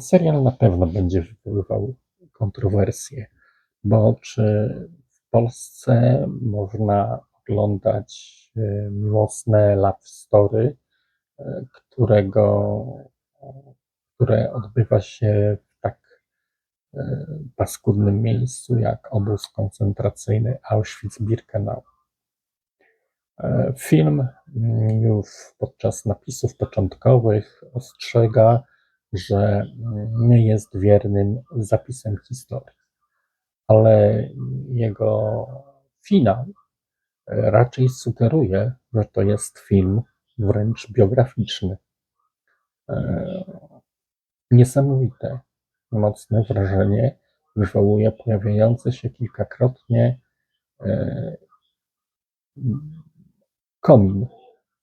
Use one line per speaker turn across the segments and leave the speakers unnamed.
ten serial na pewno będzie wywoływał kontrowersje, bo czy w Polsce można oglądać e, miłosne love story, e, którego, które odbywa się w tak e, paskudnym miejscu jak obóz koncentracyjny Auschwitz-Birkenau. E, Film mm, już podczas napisów początkowych ostrzega, że nie jest wiernym zapisem historii, ale jego finał raczej sugeruje, że to jest film wręcz biograficzny. E, Niesamowite, mocne wrażenie wywołuje pojawiający się kilkakrotnie e, komin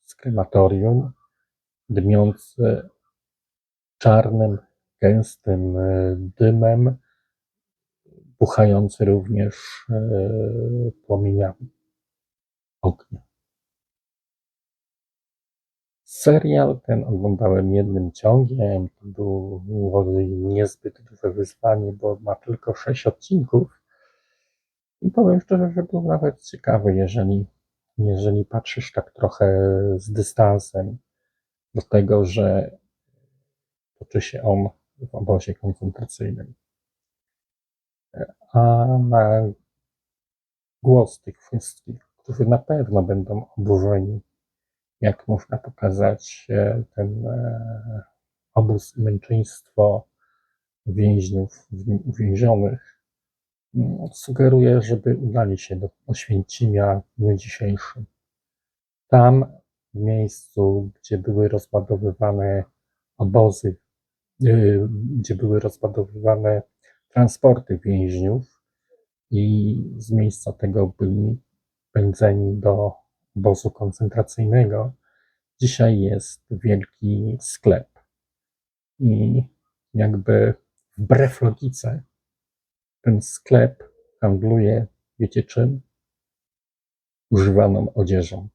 z krematorium, dmiący czarnym, gęstym e, dymem, buchający również e, płomieniami ognia. Serial ten oglądałem jednym ciągiem. To było niezbyt duże wyzwanie, bo ma tylko sześć odcinków. I powiem szczerze, że był nawet ciekawy, jeżeli, jeżeli patrzysz tak trochę z dystansem do tego, że toczy się on w obozie koncentracyjnym. A na głos tych wszystkich, którzy na pewno będą oburzeni, jak można pokazać e, ten e, obóz męczeństwo więźniów uwięzionych, mm, sugeruję, żeby udali się do Oświęcimia w dniu dzisiejszym. Tam, w miejscu, gdzie były rozładowywane obozy, gdzie były rozładowywane transporty więźniów i z miejsca tego byli pędzeni do obozu koncentracyjnego, dzisiaj jest wielki sklep. I jakby wbrew logice, ten sklep handluje, wiecie czym? Używaną odzieżą.